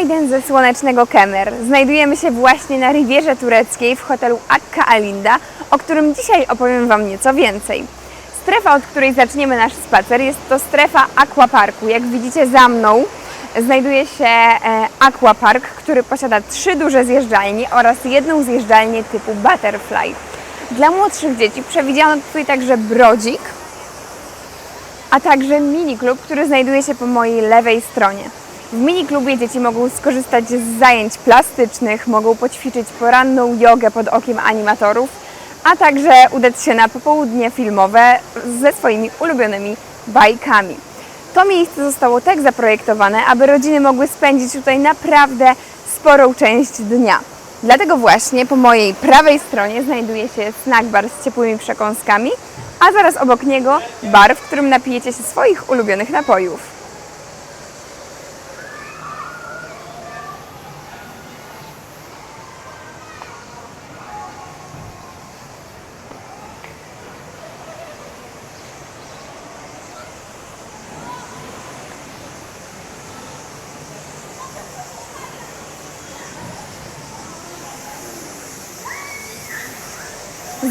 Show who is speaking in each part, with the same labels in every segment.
Speaker 1: Günaydın ze słonecznego Kemer. Znajdujemy się właśnie na Rivierze Tureckiej w hotelu Akka Alinda, o którym dzisiaj opowiem Wam nieco więcej. Strefa, od której zaczniemy nasz spacer, jest to strefa aquaparku. Jak widzicie za mną znajduje się e, aquapark, który posiada trzy duże zjeżdżalnie oraz jedną zjeżdżalnię typu butterfly. Dla młodszych dzieci przewidziano tutaj także brodzik, a także mini klub, który znajduje się po mojej lewej stronie. W mini klubie dzieci mogą skorzystać z zajęć plastycznych, mogą poćwiczyć poranną jogę pod okiem animatorów, a także udać się na popołudnie filmowe ze swoimi ulubionymi bajkami. To miejsce zostało tak zaprojektowane, aby rodziny mogły spędzić tutaj naprawdę sporą część dnia. Dlatego właśnie po mojej prawej stronie znajduje się snack bar z ciepłymi przekąskami, a zaraz obok niego bar, w którym napijecie się swoich ulubionych napojów.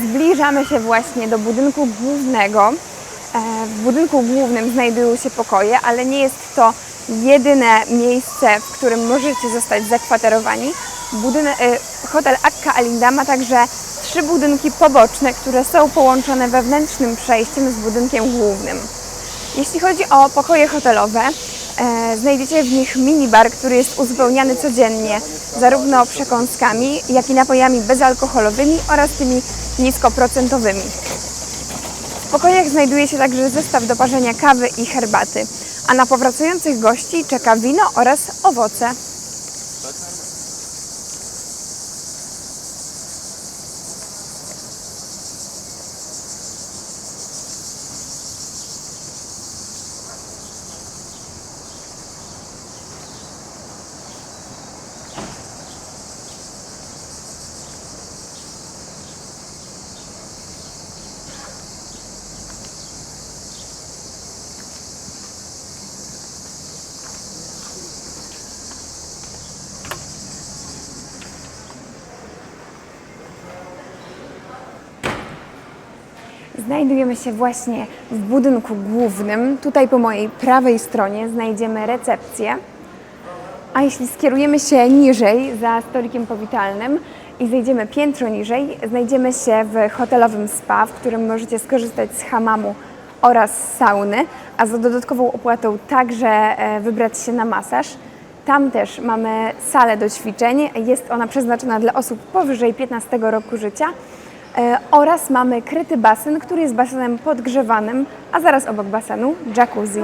Speaker 1: Zbliżamy się właśnie do budynku głównego. E, W budynku głównym znajdują się pokoje, ale nie jest to jedyne miejsce, w którym możecie zostać zakwaterowani. Budynek, hotel Akka Alinda ma także trzy budynki poboczne, które są połączone wewnętrznym przejściem z budynkiem głównym. Jeśli chodzi o pokoje hotelowe, znajdziecie w nich minibar, który jest uzupełniany codziennie zarówno przekąskami, jak i napojami bezalkoholowymi oraz tymi niskoprocentowymi. W pokojach znajduje się także zestaw do parzenia kawy i herbaty, a na powracających gości czeka wino oraz owoce. Znajdujemy się właśnie w budynku głównym. Tutaj po mojej prawej stronie znajdziemy recepcję. A jeśli skierujemy się niżej, za stolikiem powitalnym i zejdziemy piętro niżej, znajdziemy się w hotelowym spa, w którym możecie skorzystać z hamamu oraz sauny, a za dodatkową opłatą także e, wybrać się na masaż. Tam też mamy salę do ćwiczeń. Jest ona przeznaczona dla osób powyżej 15 roku życia. E, oraz mamy kryty basen, który jest basenem podgrzewanym, a zaraz obok basenu jacuzzi.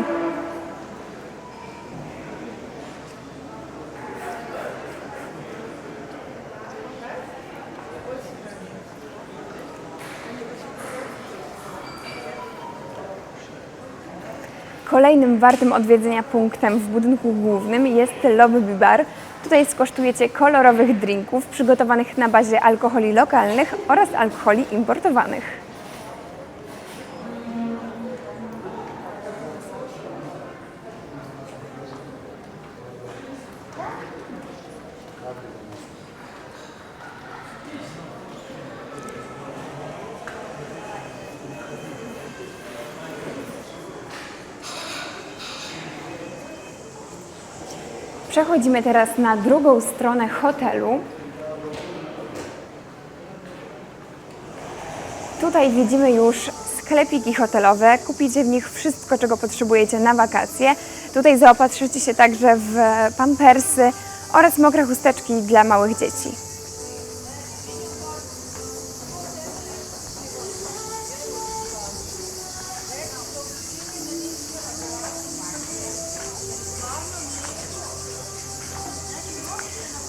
Speaker 1: Kolejnym wartym odwiedzenia punktem w budynku głównym jest Lobby Bar. Tutaj skosztujecie kolorowych drinków przygotowanych na bazie alkoholi lokalnych oraz alkoholi importowanych. Przechodzimy teraz na drugą stronę hotelu. Tutaj widzimy już sklepiki hotelowe. Kupicie w nich wszystko, czego potrzebujecie na wakacje. Tutaj zaopatrzycie się także w pampersy oraz mokre chusteczki dla małych dzieci.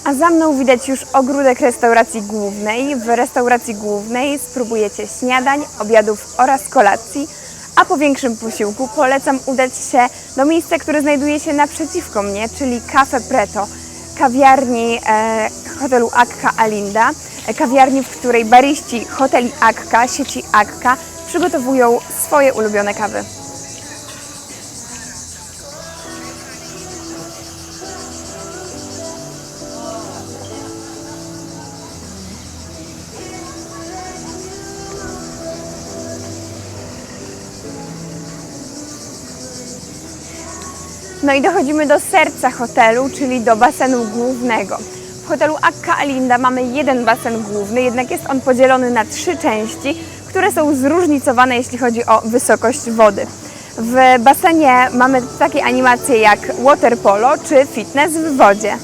Speaker 1: A za mną widać już ogródek restauracji głównej. W restauracji głównej spróbujecie śniadań, obiadów oraz kolacji, a po większym posiłku polecam udać się do miejsca, które znajduje się naprzeciwko mnie, czyli Cafe Preto, kawiarni e, hotelu Akka Alinda, e, kawiarni, w której bariści hoteli Akka, sieci Akka, przygotowują swoje ulubione kawy. No i dochodzimy do serca hotelu, czyli do basenu głównego. W hotelu Akka Alinda mamy jeden basen główny, jednak jest on podzielony na trzy części, które są zróżnicowane, jeśli chodzi o wysokość wody. W basenie mamy takie animacje jak water polo czy fitness w wodzie.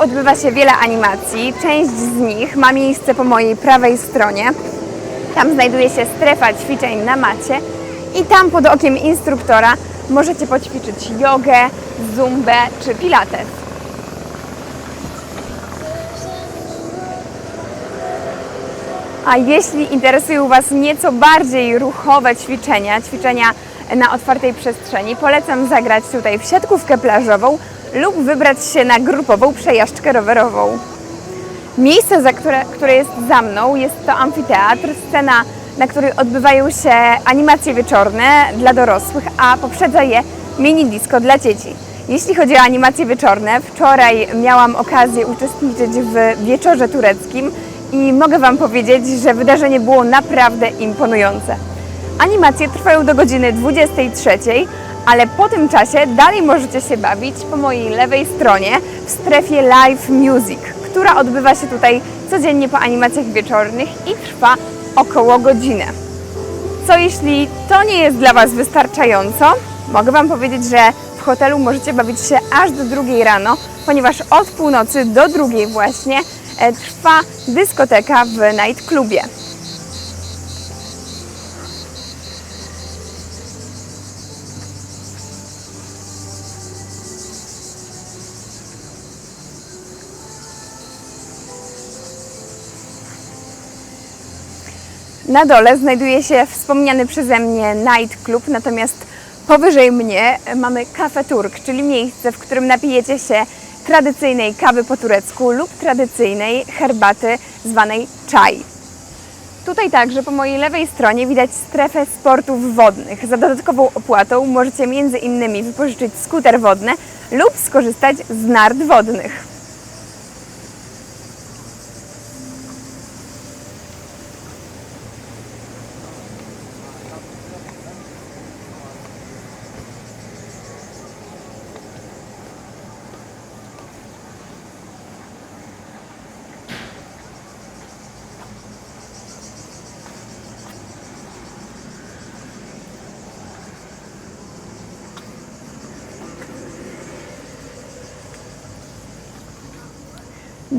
Speaker 1: Odbywa się wiele animacji. Część z nich ma miejsce po mojej prawej stronie. Tam znajduje się strefa ćwiczeń na macie i tam pod okiem instruktora możecie poćwiczyć jogę, zumbę czy pilates. A jeśli interesują Was nieco bardziej ruchowe ćwiczenia, ćwiczenia na otwartej przestrzeni, polecam zagrać tutaj w siatkówkę plażową lub wybrać się na grupową przejażdżkę rowerową. Miejsce, za które, które jest za mną, jest to amfiteatr, scena, na której odbywają się animacje wieczorne dla dorosłych, a poprzedza je mini disco dla dzieci. Jeśli chodzi o animacje wieczorne, wczoraj miałam okazję uczestniczyć w wieczorze tureckim i mogę Wam powiedzieć, że wydarzenie było naprawdę imponujące. Animacje trwają do godziny 23, ale po tym czasie dalej możecie się bawić po mojej lewej stronie w strefie Live Music, która odbywa się tutaj codziennie po animacjach wieczornych i trwa około godzinę. Co jeśli to nie jest dla Was wystarczająco? Mogę Wam powiedzieć, że w hotelu możecie bawić się aż do drugiej rano, ponieważ od północy do drugiej właśnie e, trwa dyskoteka w nightclubie. Na dole znajduje się wspomniany przeze mnie night club, natomiast powyżej mnie mamy Cafe Turk, czyli miejsce, w którym napijecie się tradycyjnej kawy po turecku lub tradycyjnej herbaty zwanej czaj. Tutaj także po mojej lewej stronie widać strefę sportów wodnych. Za dodatkową opłatą możecie między innymi wypożyczyć skuter wodny lub skorzystać z nart wodnych.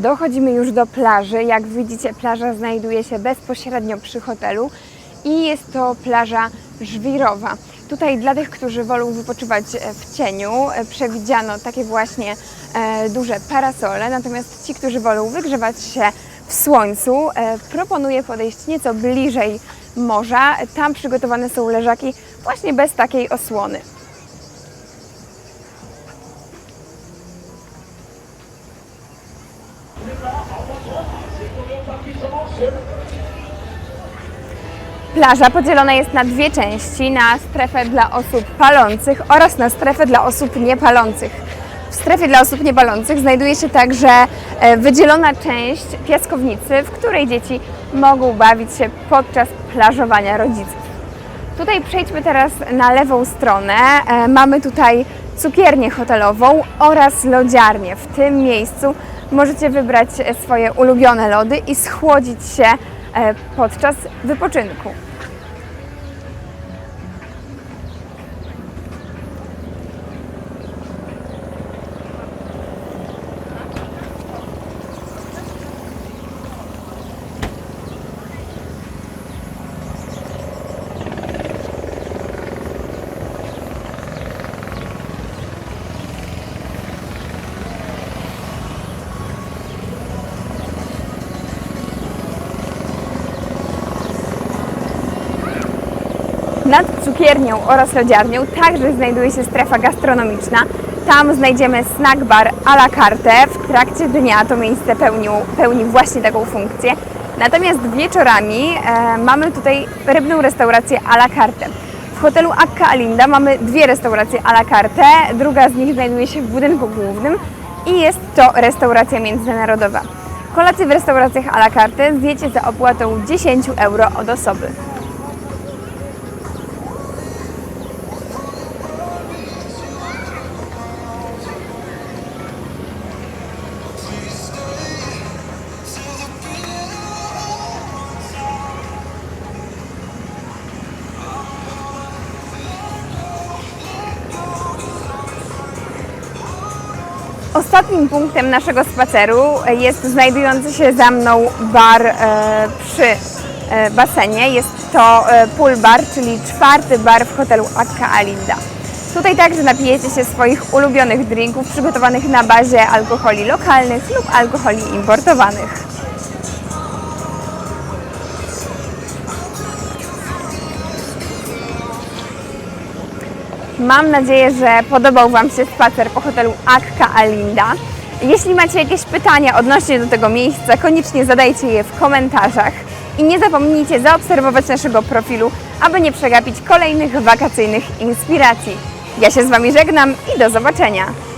Speaker 1: Dochodzimy już do plaży. Jak widzicie, plaża znajduje się bezpośrednio przy hotelu i jest to plaża żwirowa. Tutaj dla tych, którzy wolą wypoczywać e, w cieniu, e, przewidziano takie właśnie e, duże parasole, natomiast ci, którzy wolą wygrzewać się w słońcu, proponuję podejść nieco bliżej morza. Tam przygotowane są leżaki właśnie bez takiej osłony. Plaża podzielona jest na dwie części, na strefę dla osób palących oraz na strefę dla osób niepalących. W strefie dla osób niepalących znajduje się także e, wydzielona część piaskownicy, w której dzieci mogą bawić się podczas plażowania rodziców. Tutaj przejdźmy teraz na lewą stronę. E, Mamy tutaj cukiernię hotelową oraz lodziarnię. W tym miejscu możecie wybrać swoje ulubione lody i schłodzić się e, podczas wypoczynku. Cukiernią oraz lodziarnią także znajduje się strefa gastronomiczna. Tam znajdziemy snack bar à la carte. W trakcie dnia to miejsce pełni, pełni właśnie taką funkcję. Natomiast wieczorami e, mamy tutaj rybną restaurację à la carte. W hotelu Akka Alinda mamy dwie restauracje à la carte. Druga z nich znajduje się w budynku głównym i jest to restauracja międzynarodowa. Kolację w restauracjach à la carte zjecie za opłatą 10 euro od osoby. Ostatnim punktem naszego spaceru jest znajdujący się za mną bar e, przy e, basenie. Jest to e, pool bar, czyli czwarty bar w hotelu Akka Alinda. Tutaj także napijecie się swoich ulubionych drinków przygotowanych na bazie alkoholi lokalnych lub alkoholi importowanych. Mam nadzieję, że podobał Wam się spacer po hotelu Akka Alinda. Jeśli macie jakieś pytania odnośnie do tego miejsca, koniecznie zadajcie je w komentarzach i nie zapomnijcie zaobserwować naszego profilu, aby nie przegapić kolejnych wakacyjnych inspiracji. Ja się z Wami żegnam i do zobaczenia!